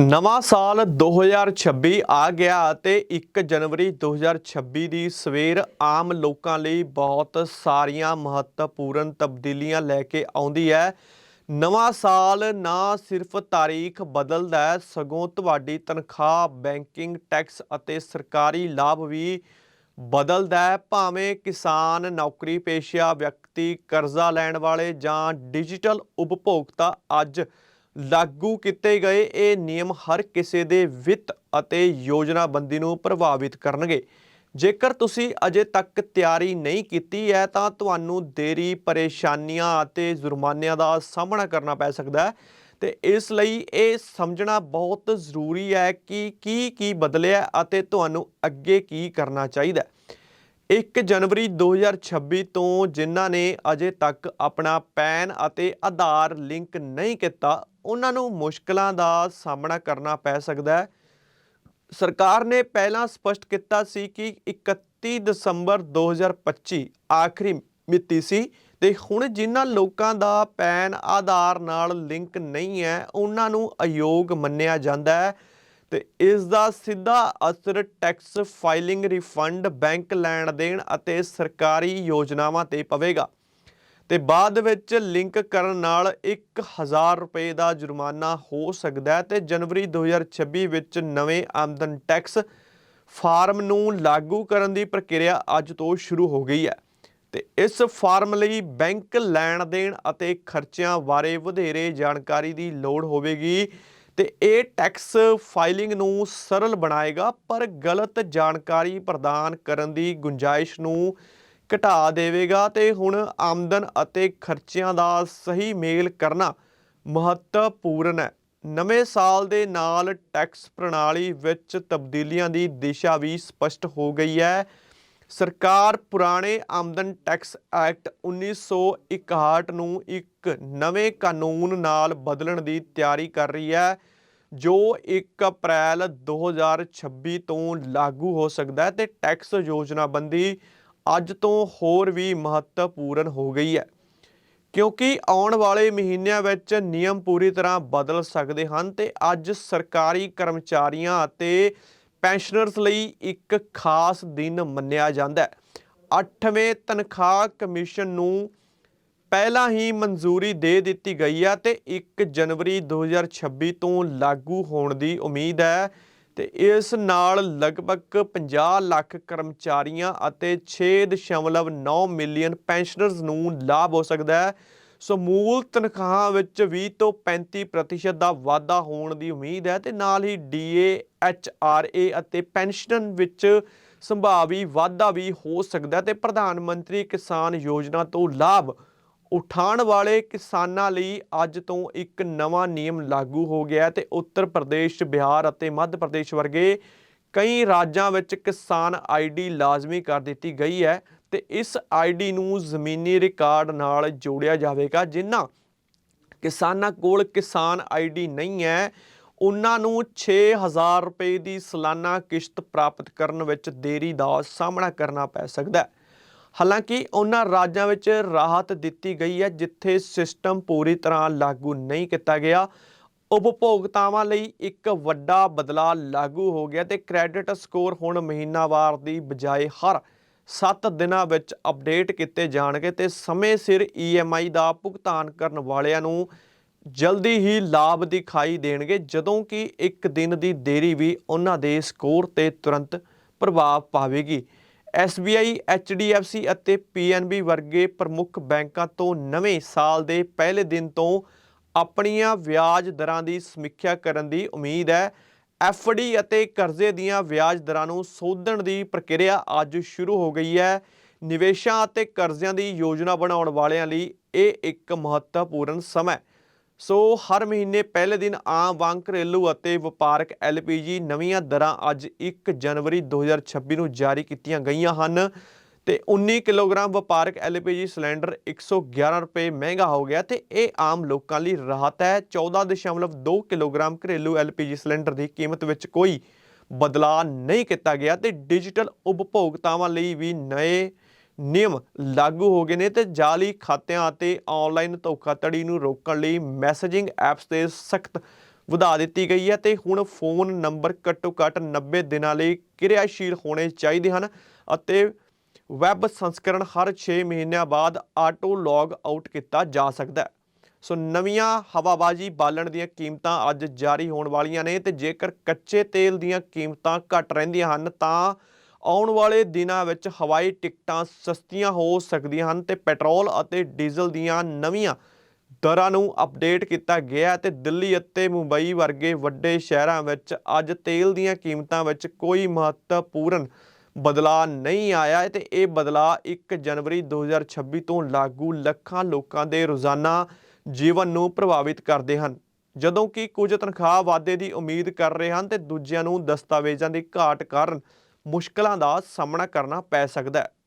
ਨਵਾਂ ਸਾਲ 2026 ਆ ਗਿਆ ਅਤੇ 1 ਜਨਵਰੀ 2026 ਦੀ ਸਵੇਰ ਆਮ ਲੋਕਾਂ ਲਈ ਬਹੁਤ ਸਾਰੀਆਂ ਮਹੱਤਵਪੂਰਨ ਤਬਦੀਲੀਆਂ ਲੈ ਕੇ ਆਉਂਦੀ ਹੈ। ਨਵਾਂ ਸਾਲ ਨਾ ਸਿਰਫ ਤਾਰੀਖ ਬਦਲਦਾ ਹੈ, ਸਗੋਂ ਤੁਹਾਡੀ ਤਨਖਾਹ, ਬੈਂਕਿੰਗ ਟੈਕਸ ਅਤੇ ਸਰਕਾਰੀ ਲਾਭ ਵੀ ਬਦਲਦਾ ਹੈ। ਭਾਵੇਂ ਕਿਸਾਨ, ਨੌਕਰੀ ਪੇਸ਼ਾ ਵਿਅਕਤੀ, ਕਰਜ਼ਾ ਲੈਣ ਵਾਲੇ ਜਾਂ ਡਿਜੀਟਲ ਉਪਭੋਗਤਾ ਅੱਜ ਲਾਗੂ ਕੀਤੇ ਗਏ ਇਹ ਨਿਯਮ ਹਰ ਕਿਸੇ ਦੇ ਵਿੱਤ ਅਤੇ ਯੋਜਨਾਬੰਦੀ ਨੂੰ ਪ੍ਰਭਾਵਿਤ ਕਰਨਗੇ। ਜੇਕਰ ਤੁਸੀਂ ਅਜੇ ਤੱਕ ਤਿਆਰੀ ਨਹੀਂ ਕੀਤੀ ਹੈ, ਤਾਂ ਤੁਹਾਨੂੰ ਦੇਰੀ, ਪਰੇਸ਼ਾਨੀਆਂ ਅਤੇ ਜੁਰਮਾਨਿਆਂ ਦਾ ਸਾਹਮਣਾ ਕਰਨਾ ਪੈ ਸਕਦਾ ਹੈ। ਤੇ ਇਸ ਲਈ ਇਹ ਸਮਝਣਾ ਬਹੁਤ ਜ਼ਰੂਰੀ ਹੈ ਕਿ ਕੀ ਕੀ ਬਦਲਿਆ ਅਤੇ ਤੁਹਾਨੂੰ ਅੱਗੇ ਕੀ ਕਰਨਾ ਚਾਹੀਦਾ ਹੈ। 1 ਜਨਵਰੀ 2026 ਤੋਂ ਜਿਨ੍ਹਾਂ ਨੇ ਅਜੇ ਤੱਕ ਆਪਣਾ ਪੈਨ ਅਤੇ ਆਧਾਰ ਲਿੰਕ ਨਹੀਂ ਕੀਤਾ, ਉਹਨਾਂ ਨੂੰ ਮੁਸ਼ਕਲਾਂ ਦਾ ਸਾਹਮਣਾ ਕਰਨਾ ਪੈ ਸਕਦਾ ਹੈ। ਸਰਕਾਰ ਨੇ ਪਹਿਲਾਂ ਸਪਸ਼ਟ ਕੀਤਾ ਸੀ ਕਿ 31 ਦਸੰਬਰ 2025 ਆਖਰੀ ਮਿਤੀ ਸੀ ਤੇ ਹੁਣ ਜਿਨ੍ਹਾਂ ਲੋਕਾਂ ਦਾ ਪੈਨ, ਆਧਾਰ ਨਾਲ ਲਿੰਕ ਨਹੀਂ ਹੈ, ਉਹਨਾਂ ਨੂੰ ਅਯੋਗ ਮੰਨਿਆ ਜਾਂਦਾ ਹੈ। ਤੇ ਇਸ ਦਾ ਸਿੱਧਾ ਅਸਰ ਟੈਕਸ ਫਾਈਲਿੰਗ ਰਿਫੰਡ ਬੈਂਕ ਲੈਣ ਦੇਣ ਅਤੇ ਸਰਕਾਰੀ ਯੋਜਨਾਵਾਂ ਤੇ ਪਵੇਗਾ। ਤੇ ਬਾਅਦ ਵਿੱਚ ਲਿੰਕ ਕਰਨ ਨਾਲ 1000 ਰੁਪਏ ਦਾ ਜੁਰਮਾਨਾ ਹੋ ਸਕਦਾ ਹੈ ਤੇ ਜਨਵਰੀ 2026 ਵਿੱਚ ਨਵੇਂ ਆਮਦਨ ਟੈਕਸ ਫਾਰਮ ਨੂੰ ਲਾਗੂ ਕਰਨ ਦੀ ਪ੍ਰਕਿਰਿਆ ਅੱਜ ਤੋਂ ਸ਼ੁਰੂ ਹੋ ਗਈ ਹੈ। ਤੇ ਇਸ ਫਾਰਮ ਲਈ ਬੈਂਕ ਲੈਣ ਦੇਣ ਅਤੇ ਖਰਚਿਆਂ ਬਾਰੇ ਵਧੇਰੇ ਜਾਣਕਾਰੀ ਦੀ ਲੋੜ ਹੋਵੇਗੀ। ਤੇ ਇਹ ਟੈਕਸ ਫਾਈਲਿੰਗ ਨੂੰ ਸਰਲ ਬਣਾਏਗਾ, ਪਰ ਗਲਤ ਜਾਣਕਾਰੀ ਪ੍ਰਦਾਨ ਕਰਨ ਦੀ ਗੁੰਜਾਇਸ਼ ਨੂੰ ਘਟਾ ਦੇਵੇਗਾ ਤੇ ਹੁਣ ਆਮਦਨ ਅਤੇ ਖਰਚਿਆਂ ਦਾ ਸਹੀ ਮੇਲ ਕਰਨਾ ਮਹੱਤਵਪੂਰਨ ਹੈ। ਨਵੇਂ ਸਾਲ ਦੇ ਨਾਲ ਟੈਕਸ ਪ੍ਰਣਾਲੀ ਵਿੱਚ ਤਬਦੀਲੀਆਂ ਦੀ ਦਿਸ਼ਾ ਵੀ ਸਪਸ਼ਟ ਹੋ ਗਈ ਹੈ। ਸਰਕਾਰ ਪੁਰਾਣੇ ਆਮਦਨ ਟੈਕਸ ਐਕਟ 1961 ਨੂੰ ਇੱਕ ਨਵੇਂ ਕਾਨੂੰਨ ਨਾਲ ਬਦਲਣ ਦੀ ਤਿਆਰੀ ਕਰ ਰਹੀ ਹੈ, ਜੋ 1 ਅਪ੍ਰੈਲ 2026 ਤੋਂ ਲਾਗੂ ਹੋ ਸਕਦਾ ਹੈ ਤੇ ਟੈਕਸ ਯੋਜਨਾਬੰਦੀ ਅੱਜ ਤੋਂ ਹੋਰ ਵੀ ਮਹੱਤਵਪੂਰਨ ਹੋ ਗਈ ਹੈ। ਕਿਉਂਕਿ ਆਉਣ ਵਾਲੇ ਮਹੀਨਿਆਂ ਵਿੱਚ ਨਿਯਮ ਪੂਰੀ ਤਰ੍ਹਾਂ ਬਦਲ ਸਕਦੇ ਹਨ ਤੇ ਅੱਜ ਸਰਕਾਰੀ ਕਰਮਚਾਰੀਆਂ ਅਤੇ ਪੈਨਸ਼ਨਰਸ ਲਈ ਇੱਕ ਖਾਸ ਦਿਨ ਮੰਨਿਆ ਜਾਂਦਾ ਹੈ। 8ਵੇਂ ਤਨਖਾਹ ਕਮਿਸ਼ਨ ਨੂੰ ਪਹਿਲਾਂ ਹੀ ਮਨਜ਼ੂਰੀ ਦੇ ਦਿੱਤੀ ਗਈ ਹੈ ਤੇ 1 ਜਨਵਰੀ 2026 ਤੋਂ ਲਾਗੂ ਹੋਣ ਦੀ ਉਮੀਦ ਹੈ ਤੇ ਇਸ ਨਾਲ ਲਗਭਗ 50 ਲੱਖ ਕਰਮਚਾਰੀਆਂ ਅਤੇ 6.9 ਮਿਲੀਅਨ ਪੈਨਸ਼ਨਰਸ ਨੂੰ ਲਾਭ ਹੋ ਸਕਦਾ ਹੈ। ਸੋ ਮੂਲ ਤਨਖਾਹਾਂ ਵਿੱਚ 20 ਤੋਂ 35% ਦਾ ਵਾਧਾ ਹੋਣ ਦੀ ਉਮੀਦ ਹੈ ਤੇ ਨਾਲ ਹੀ ਡੀਏ ਐਚਆਰਏ ਅਤੇ ਪੈਨਸ਼ਨ ਵਿੱਚ ਸੰਭਾਵੀ ਵਾਧਾ ਵੀ ਹੋ ਸਕਦਾ ਹੈ ਤੇ ਪ੍ਰਧਾਨ ਮੰਤਰੀ ਕਿਸਾਨ ਯੋਜਨਾ ਤੋਂ ਲਾਭ ਉਠਾਉਣ ਵਾਲੇ ਕਿਸਾਨਾਂ ਲਈ ਅੱਜ ਤੋਂ ਇੱਕ ਨਵਾਂ ਨਿਯਮ ਲਾਗੂ ਹੋ ਗਿਆ ਹੈ ਤੇ ਉੱਤਰ ਪ੍ਰਦੇਸ਼, ਬਿਹਾਰ ਅਤੇ ਮੱਧ ਪ੍ਰਦੇਸ਼ ਵਰਗੇ ਕਈ ਰਾਜਾਂ ਵਿੱਚ ਕਿਸਾਨ ਆਈਡੀ ਲਾਜ਼ਮੀ ਕਰ ਦਿੱਤੀ ਗਈ ਹੈ। ਤੇ ਇਸ ਆਈਡੀ ਨੂੰ ਜ਼ਮੀਨੀ ਰਿਕਾਰਡ ਨਾਲ ਜੋੜਿਆ ਜਾਵੇਗਾ। ਜਿਨ੍ਹਾਂ ਕਿਸਾਨਾਂ ਕੋਲ ਕਿਸਾਨ ਆਈਡੀ ਨਹੀਂ ਹੈ, ਉਹਨਾਂ ਨੂੰ 6000 ਰੁਪਏ ਦੀ ਸਾਲਾਨਾ ਕਿਸ਼ਤ ਪ੍ਰਾਪਤ ਕਰਨ ਵਿੱਚ ਦੇਰੀ ਦਾ ਸਾਹਮਣਾ ਕਰਨਾ ਪੈ ਸਕਦਾ ਹੈ। ਹਾਲਾਂਕਿ ਉਹਨਾਂ ਰਾਜਾਂ ਵਿੱਚ ਰਾਹਤ ਦਿੱਤੀ ਗਈ ਹੈ, ਜਿੱਥੇ ਸਿਸਟਮ ਪੂਰੀ ਤਰ੍ਹਾਂ ਲਾਗੂ ਨਹੀਂ ਕੀਤਾ ਗਿਆ। ਉਪਭੋਗਤਾਵਾਂ ਲਈ ਇੱਕ ਵੱਡਾ ਬਦਲਾਅ ਲਾਗੂ ਹੋ ਗਿਆ ਤੇ ਕ੍ਰੈਡਿਟ ਸਕੋਰ ਹੁਣ ਮਹੀਨਾਵਾਰ ਦੀ ਬਜਾਏ ਹਰ 7 ਦਿਨਾਂ ਵਿੱਚ ਅਪਡੇਟ ਕੀਤੇ ਜਾਣਗੇ ਤੇ ਸਮੇਂ ਸਿਰ EMI ਦਾ ਭੁਗਤਾਨ ਕਰਨ ਵਾਲਿਆਂ ਨੂੰ ਜਲਦੀ ਹੀ ਲਾਭ ਦਿਖਾਈ ਦੇਣਗੇ, ਜਦੋਂ ਕਿ ਇੱਕ ਦਿਨ ਦੀ ਦੇਰੀ ਵੀ ਉਹਨਾਂ ਦੇ ਸਕੋਰ ਤੇ ਤੁਰੰਤ ਪ੍ਰਭਾਵ ਪਾਵੇਗੀ। SBI HDFC ਅਤੇ PNB ਵਰਗੇ ਪ੍ਰਮੁੱਖ ਬੈਂਕਾਂ ਤੋਂ ਨਵੇਂ ਸਾਲ ਦੇ ਪਹਿਲੇ ਦਿਨ ਤੋਂ ਆਪਣੀਆਂ ਵਿਆਜ ਦਰਾਂ ਦੀ ਸਮੀਖਿਆ ਕਰਨ ਦੀ ਉਮੀਦ ਹੈ। FD ਅਤੇ ਕਰਜ਼ੇ ਦੀਆਂ ਵਿਆਜ ਦਰਾਂ ਨੂੰ ਸੋਧਣ ਦੀ ਪ੍ਰਕਿਰਿਆ ਅੱਜ ਸ਼ੁਰੂ ਹੋ ਗਈ ਹੈ। ਨਿਵੇਸ਼ਾਂ ਅਤੇ ਕਰਜ਼ਿਆਂ ਦੀ ਯੋਜਨਾ ਬਣਾਉਣ ਵਾਲਿਆਂ ਲਈ ਇਹ ਇੱਕ ਮਹੱਤਵਪੂਰਨ ਸਮਾਂ ਹੈ। ਸੋ ਹਰ ਮਹੀਨੇ ਪਹਿਲੇ ਦਿਨ ਆਮ ਵਾਂਗ ਘਰੇਲੂ ਅਤੇ ਵਪਾਰਕ LPG ਨਵੀਆਂ ਦਰਾਂ ਅੱਜ 1 ਜਨਵਰੀ 2026 ਨੂੰ ਜਾਰੀ ਕੀਤੀਆਂ ਗਈਆਂ ਹਨ। ਤੇ 19 ਕਿਲੋਗ੍ਰਾਮ ਵਪਾਰਕ LPG ਸਿਲੰਡਰ 111 ਰੁਪਏ ਮਹਿੰਗਾ ਹੋ ਗਿਆ ਤੇ ਇਹ ਆਮ ਲੋਕਾਂ ਲਈ ਰਾਹਤ ਹੈ। 14.2 ਕਿਲੋਗ੍ਰਾਮ ਘਰੇਲੂ LPG ਸਿਲੰਡਰ ਦੀ ਕੀਮਤ ਵਿੱਚ ਕੋਈ ਬਦਲਾਅ ਨਹੀਂ ਕੀਤਾ ਗਿਆ ਤੇ ਡਿਜੀਟਲ ਉਪਭੋਗਤਾਵਾਂ ਲਈ ਵੀ ਨਵੇਂ ਨਿਯਮ ਲਾਗੂ ਹੋ ਗਏ ਨੇ ਤੇ ਜਾਲੀ ਖਾਤਿਆਂ ਅਤੇ ਆਨਲਾਈਨ ਧੋਖਾਧੜੀ ਨੂੰ ਰੋਕਣ ਲਈ ਮੈਸੇਜਿੰਗ ਐਪਸ ਤੇ ਸਖਤ ਵਧਾ ਦਿੱਤੀ ਗਈ ਹੈ ਤੇ ਹੁਣ ਫੋਨ ਨੰਬਰ ਘੱਟੋ-ਘੱਟ 90 ਦਿਨਾਂ ਲਈ ਕਿਰਿਆਸ਼ੀਲ ਹੋਣੇ ਚਾਹੀਦੇ ਹਨ ਅਤੇ ਵੈਬ ਸੰਸਕਰਣ ਹਰ 6 ਮਹੀਨਿਆਂ ਬਾਅਦ ਆਟੋ ਲੌਗ ਆਊਟ ਕੀਤਾ ਜਾ ਸਕਦਾ ਹੈ। ਸੋ ਨਵੀਆਂ ਹਵਾਬਾਜ਼ੀ ਬਾਲਣ ਦੀਆਂ ਕੀਮਤਾਂ ਅੱਜ ਜਾਰੀ ਹੋਣ ਵਾਲੀਆਂ ਨੇ ਤੇ ਜੇਕਰ ਕੱਚੇ ਤੇਲ ਦੀਆਂ ਕੀਮਤਾਂ ਘਟ ਰਹਿੰਦੀਆਂ ਹਨ, ਤਾਂ ਆਉਣ ਵਾਲੇ ਦਿਨਾਂ ਵਿੱਚ ਹਵਾਈ ਟਿਕਟਾਂ ਸਸਤੀਆਂ ਹੋ ਸਕਦੀਆਂ ਹਨ ਤੇ ਪੈਟਰੋਲ ਅਤੇ ਡੀਜ਼ਲ ਦੀਆਂ ਨਵੀਆਂ ਦਰਾਂ ਨੂੰ ਅਪਡੇਟ ਕੀਤਾ ਗਿਆ ਹੈ ਤੇ ਦਿੱਲੀ ਅਤੇ ਮੁੰਬਈ ਵਰਗੇ ਵੱਡੇ ਸ਼ਹਿਰਾਂ ਵਿੱਚ ਅੱਜ ਤੇਲ ਦੀਆਂ ਕੀਮਤਾਂ ਵਿੱਚ ਕੋਈ ਮਹੱਤਵਪੂਰਨ ਬਦਲਾਅ ਨਹੀਂ ਆਇਆ ਹੈ ਤੇ ਇਹ ਬਦਲਾਅ 1 ਜਨਵਰੀ 2026 ਤੋਂ ਲਾਗੂ ਲੱਖਾਂ ਲੋਕਾਂ ਦੇ ਰੋਜ਼ਾਨਾ ਜੀਵਨ ਨੂੰ ਪ੍ਰਭਾਵਿਤ ਕਰਦੇ ਹਨ। ਜਦੋਂ ਕਿ ਕੁਝ ਤਨਖਾਹ ਵਾਧੇ ਦੀ ਉਮੀਦ ਕਰ ਰਹੇ ਹਨ ਤੇ ਦੂਜਿਆਂ ਨੂੰ ਦਸਤਾਵੇਜ਼ਾਂ ਦੀ ਘਾਟ ਕਾਰਨ ਮੁਸ਼ਕਲਾਂ ਦਾ ਸਾਹਮਣਾ ਕਰਨਾ ਪੈ ਸਕਦਾ ਹੈ।